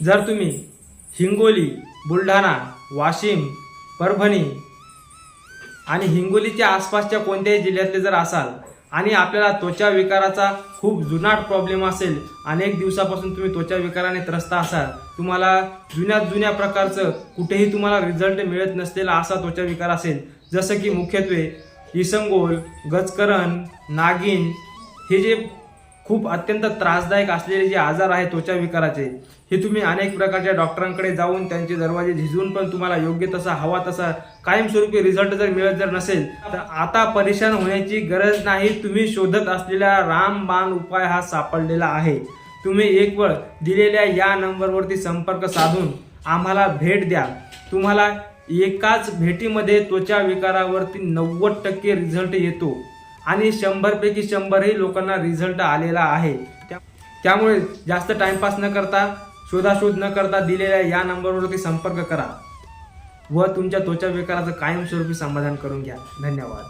जर तुम्ही हिंगोली बुलढाणा वाशिम परभणी आणि हिंगोलीच्या आसपासच्या कोणत्याही जिल्ह्यातले जर असाल आणि आपल्याला त्वचा विकाराचा खूप जुनाट प्रॉब्लेम असेल अनेक दिवसापासून तुम्ही त्वचा विकाराने त्रस्त असाल तुम्हाला जुन्या जुन्या प्रकारचं कुठेही तुम्हाला रिझल्ट मिळत नसलेला असा त्वचा विकार असेल जसं की मुख्यत्वे इसंगोल गजकरण नागिन हे जे खूप अत्यंत त्रासदायक असलेले जे आजार आहे त्वचा विकाराचे हे तुम्ही अनेक प्रकारच्या डॉक्टरांकडे जाऊन त्यांचे दरवाजे झिजवून पण तुम्हाला योग्य तसा हवा तसा कायमस्वरूपी रिझल्ट जर मिळत जर नसेल तर आता परेशान होण्याची गरज नाही. तुम्ही शोधत असलेला रामबाण उपाय हा सापडलेला आहे. तुम्ही एक वेळ दिलेल्या या नंबरवरती संपर्क साधून आम्हाला भेट द्या. तुम्हाला एकाच भेटीमध्ये त्वचा विकारावरती नव्वद टक्के रिझल्ट येतो. आणि शंभरपैकी शंभरही लोकांना रिझल्ट आलेला आहे. त्यामुळे जास्त टाइमपास न करता शोधाशोध न करता दिलेल्या या नंबरवरती संपर्क करा. व तुमच्या त्वचा विकाराचं कायमस्वरूपी समाधान करून घ्या. धन्यवाद.